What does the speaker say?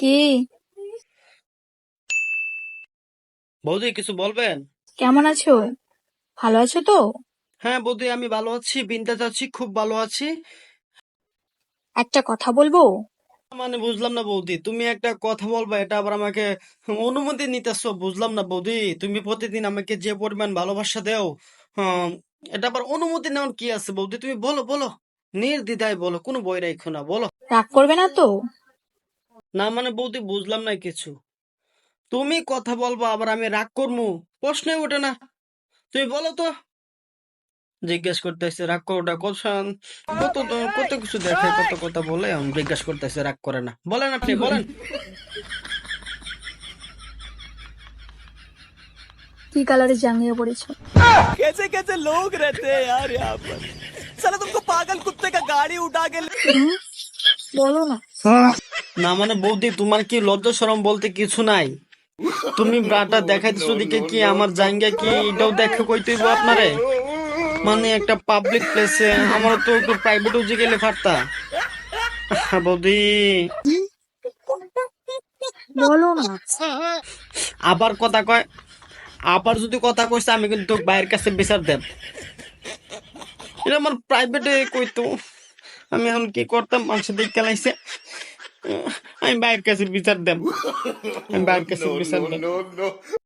কি? বৌদি কিছু বলবেন? কেমন আছো? ভালো আছো তো? হ্যাঁ বৌদি আমি ভালো আছি বিন্দাস আছি খুব ভালো আছি। একটা কথা বলব? মানে বুঝলাম না বৌদি তুমি একটা কথা বলবা এটা আবার আমাকে অনুমতি নিতেছো বুঝলাম না বৌদি। তুমি প্রতিদিন আমাকে যে পরিমাণ ভালোবাসা দেও হম, এটা আবার অনুমতি নেওয়ার কি আছে বৌদি? তুমি বলো বলো। নির্দ্বিধায় বলো কোনো বই রাখো না বলো। রাগ করবে না তো? না মানে বৌদি বুঝলাম না কিছু তুমি কথা বলবো আবার আমি রাগ করবো প্রশ্নই ওঠে না তুমি বলো তো জিজ্ঞেস করতেছে রাগ করাটা কথা কত তো- কত কিছু দেখে কত কথা বলে আমি জিজ্ঞেস করতেছে রাগ করে না বলেন আপনি বলেন কি কালারে জাঙ্গিয়ে পড়েছো कैसे कैसे लोग रहते हैं यार यहाँ पर साला तुमको पागल कुत्ते का गाड़ी उठा के ले- হুম? বলো না না মানে বৌদি তোমার কি লজ্জা শরম বলতে কিছু নাই? তুমি ব্রাটা দেখাইতেছো দিকে কি আমার জাঙ্গা কি এটাও দেখে কইতে হইব আপনারে? মানে একটা পাবলিক প্লেসে আমার তো একটু প্রাইভেট উজে গেলে আহা, বৌদি। বলো না আবার কথা কয় আবার যদি কথা কইছে আমি কিন্তু বাইরের কাছে বিচার দেব। এটা আমার প্রাইভেটে কইতো। আমি এখন কি করতাম মানুষের দিক লাইছে। আমি বাইরের কাছে বিচার দেব আমি বাইরের কাছে বিচার দেব